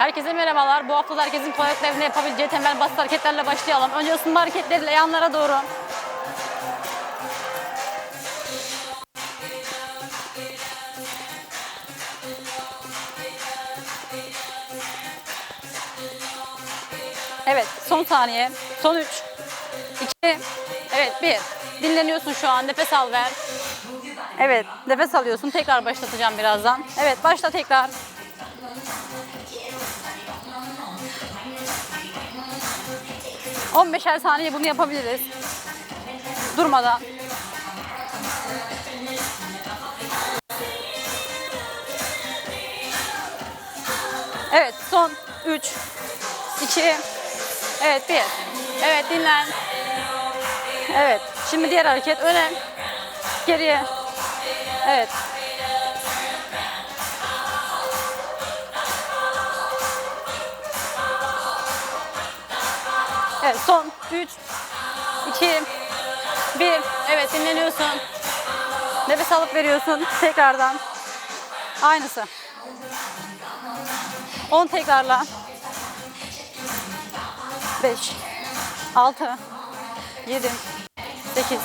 Herkese merhabalar. Bu hafta da herkesin tuvalet evinde yapabileceği temel basit hareketlerle başlayalım. Önce ısınma hareketleriyle yanlara doğru. Evet, son saniye. Son 3. 2. Evet, 1. Dinleniyorsun şu an. Nefes al ver. Evet, nefes alıyorsun. Tekrar başlatacağım birazdan. Evet, başla tekrar. 15'er saniye bunu yapabiliriz. Durmadan. Evet, son 3 2 Evet, 1 Evet, dinlen. Evet, şimdi diğer hareket öne geriye. Evet. Evet son 3 2 1 Evet dinleniyorsun. Nefes alıp veriyorsun tekrardan. Aynısı. 10 tekrarla. 5 6 7 8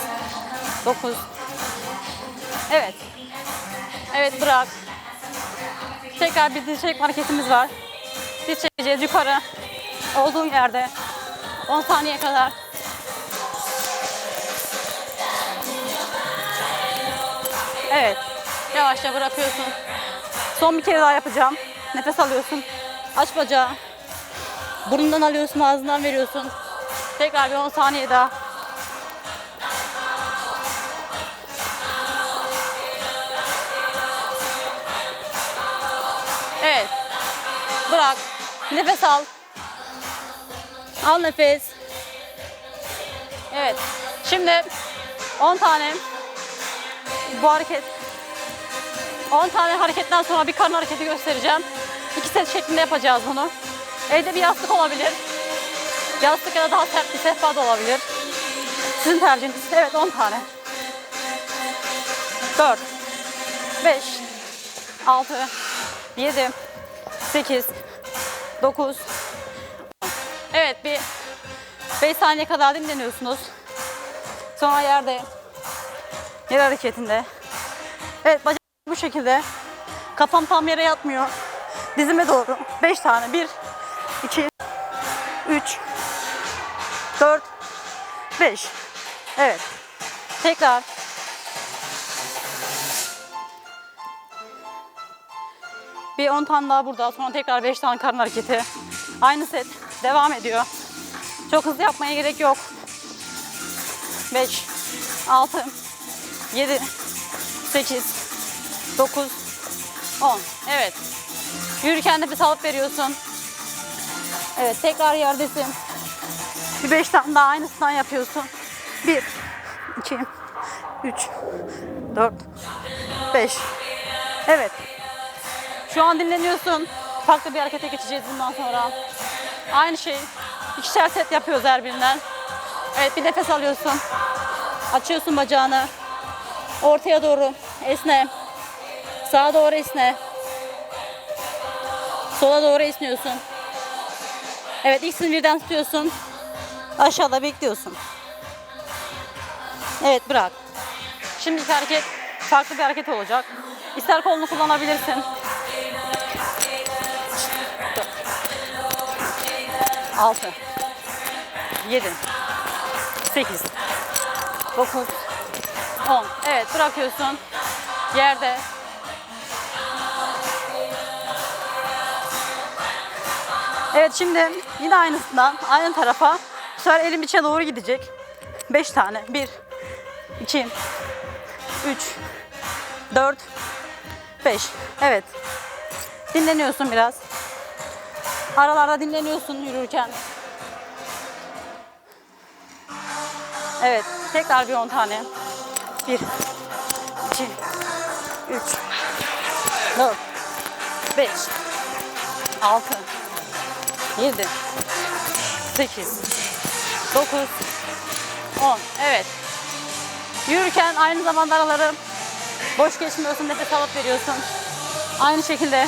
9 Evet. Evet bırak. Tekrar bir diz çekme hareketimiz var. Diz çekeceğiz yukarı. Olduğun yerde. 10 saniye kadar. Evet. Yavaşça bırakıyorsun. Son bir kere daha yapacağım. Nefes alıyorsun. Aç bacağı. Burnundan alıyorsun, ağzından veriyorsun. Tekrar bir 10 saniye daha. Evet. Bırak. Nefes al. Al nefes. Evet. Şimdi 10 tane bu hareket 10 tane hareketten sonra bir karın hareketi göstereceğim. İki set şeklinde yapacağız bunu. Evde bir yastık olabilir. Yastık ya da daha sert bir sehpa da olabilir. Sizin tercihiniz. Evet 10 tane. 4 5 6 7 8 9 Evet bir 5 saniye kadar dinleniyorsunuz. Sonra yerde yer hareketinde. Evet bacak bu şekilde. Kafam tam yere yatmıyor. Dizime doğru. 5 tane. 1 2 3 4 5 Evet. Tekrar. Bir 10 tane daha burada. Sonra tekrar 5 tane karın hareketi. Aynı set devam ediyor. Çok hızlı yapmaya gerek yok. 5 6 7 8 9 10 Evet. Yürürken nefes alıp veriyorsun. Evet tekrar yerdesin. Bir 5 tane daha aynısından yapıyorsun. 1 2 3 4 5 Evet. Şu an dinleniyorsun. Farklı bir harekete geçeceğiz bundan sonra. Aynı şey. İkişer set yapıyoruz her birinden. Evet bir nefes alıyorsun. Açıyorsun bacağını. Ortaya doğru esne. Sağa doğru esne. Sola doğru esniyorsun. Evet ikisini birden tutuyorsun. Aşağıda bekliyorsun. Evet bırak. Şimdiki hareket farklı bir hareket olacak. İster kolunu kullanabilirsin. 6 7 8 9 10 Evet bırakıyorsun. Yerde. Evet şimdi yine aynısından aynı tarafa bu sefer elim içe doğru gidecek. 5 tane. 1 2 3 4 5 Evet. Dinleniyorsun biraz. Aralarda dinleniyorsun yürürken. Evet. Tekrar bir 10 tane. 1 2 3 4 5 6 7 8 9 10 Evet. Yürürken aynı zamanda araları boş geçmiyorsun, nefes alıp veriyorsun. Aynı şekilde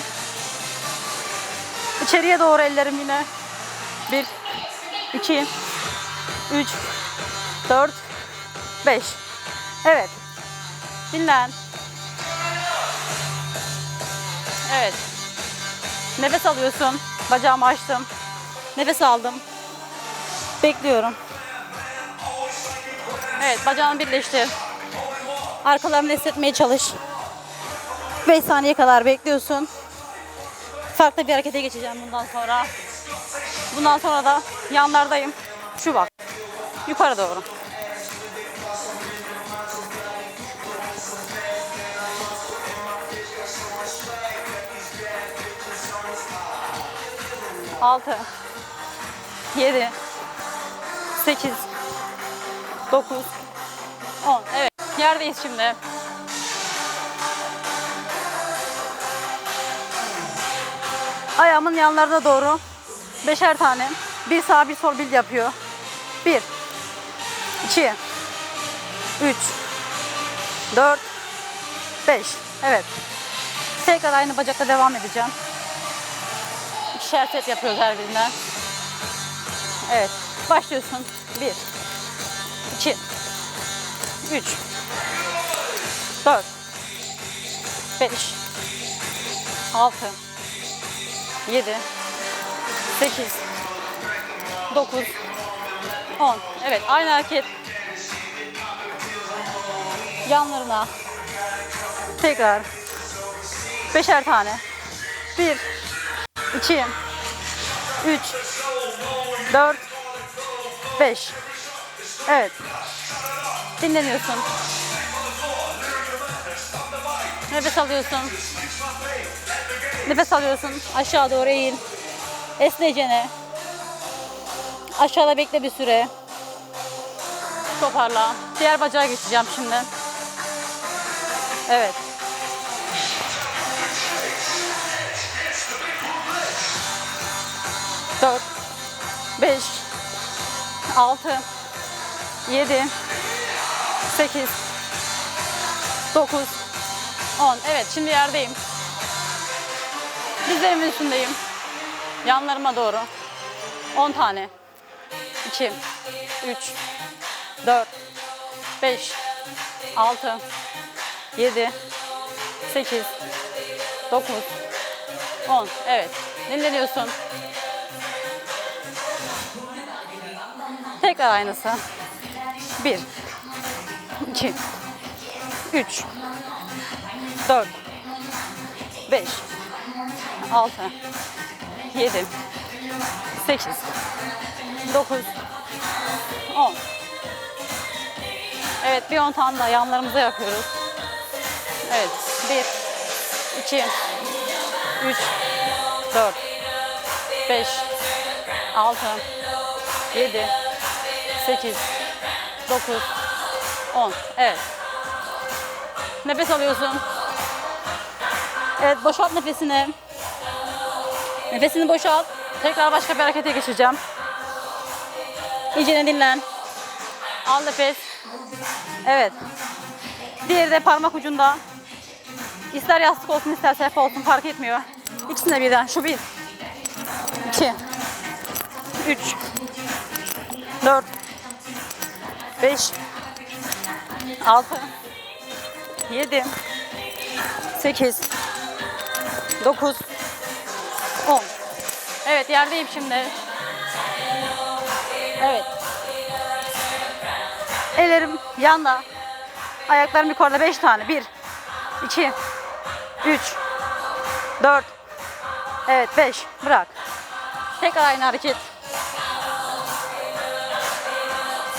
İçeriye doğru ellerim yine. 1, 2, 3, 4, 5. Evet. Dinlen. Evet. Nefes alıyorsun. Bacağımı açtım. Nefes aldım. Bekliyorum. Evet, bacağını birleştir. Arkalarını hissetmeye çalış. 5 saniye kadar bekliyorsun. Farklı bir harekete geçeceğim bundan sonra. Bundan sonra da yanlardayım. Şu bak. Yukarı doğru. Altı. Yedi. Sekiz. Dokuz. On. Evet. Yerdeyiz şimdi. Ayağımın yanlarına doğru beşer tane bir sağ bir sol bil yapıyor. Bir, iki, üç, dört, beş. Evet. Tekrar aynı bacakla devam edeceğim. İkişer set yapıyoruz her birinden. Evet. Başlıyorsun. Bir, iki, üç, dört, beş, altı, 7 8 9 10 Evet aynı hareket. Yanlarına. Tekrar. Beşer tane. 1 2 3 4 5 Evet. Dinleniyorsun. Nefes alıyorsun Nefes alıyorsun. Aşağı doğru eğil. Esnecene. Aşağıda bekle bir süre. Toparla. Diğer bacağa geçeceğim şimdi. Evet. Dört. Beş. Altı. Yedi. Sekiz. Dokuz. On. Evet şimdi yerdeyim. Dizlerimin üstündeyim. Yanlarıma doğru. 10 tane. 2, 3, 4, 5, 6, 7, 8, 9, 10. Evet. Dinleniyorsun. Tekrar aynısı. 1, 2, 3, 4, 5, 6 7 8 9 10 Evet bir 10 tane daha yanlarımıza yapıyoruz. Evet 1 2 3 4 5 6 7 8 9 10 Evet. Nefes alıyorsun. Evet boşalt nefesini. Nefesini boşalt. Tekrar başka bir harekete geçeceğim. İyice dinlen. Al nefes. Evet. Diğeri de parmak ucunda. İster yastık olsun ister sehpa olsun fark etmiyor. İkisini de birden. Şu bir. iki, Üç. Dört. Beş. Altı. Yedi. Sekiz. 9 10 Evet yerdeyim şimdi. Evet. Ellerim yanda. Ayaklarım yukarıda 5 tane. 1 2 3 4 Evet 5. Bırak. Tekrar aynı hareket.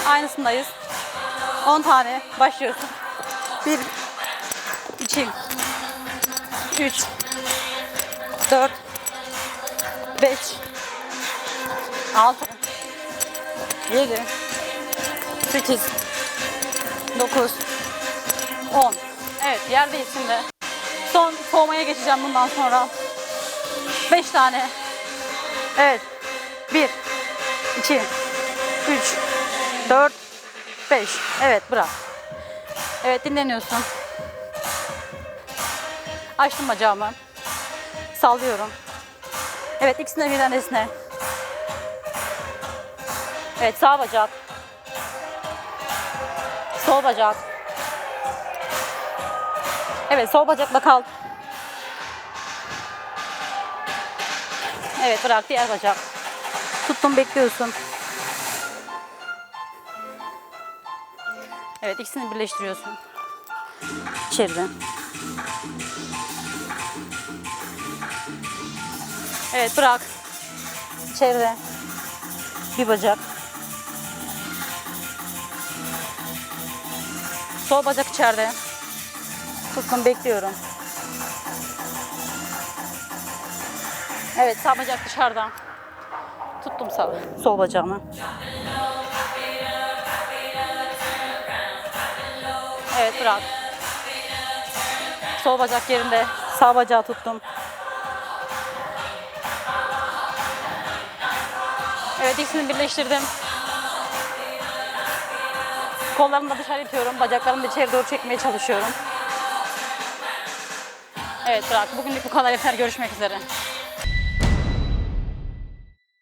Aynısındayız. 10 tane. Başlıyorsun. 1 2 3 4 5 6 7 8 9 10 Evet yerdeyiz şimdi. Son soğumaya geçeceğim bundan sonra. 5 tane. Evet. 1 2 3 4 5 Evet bırak. Evet dinleniyorsun. Açtım bacağımı. Sallıyorum. Evet ikisini de birden esne. Evet sağ bacak. Sol bacak. Evet sol bacakla kal. Evet bırak diğer bacak. Tuttum bekliyorsun. Evet ikisini birleştiriyorsun. İçeriden. Evet bırak. İçeride. Bir bacak. Sol bacak içeride. Tuttum bekliyorum. Evet sağ bacak dışarıda. Tuttum sağ, sol bacağımı. Evet bırak. Sol bacak yerinde. Sağ bacağı tuttum. Evet ikisini birleştirdim. Kollarımı da dışarı itiyorum. Bacaklarımı da içeri doğru çekmeye çalışıyorum. Evet bırak. Bugünlük bu kadar yeter. Görüşmek üzere.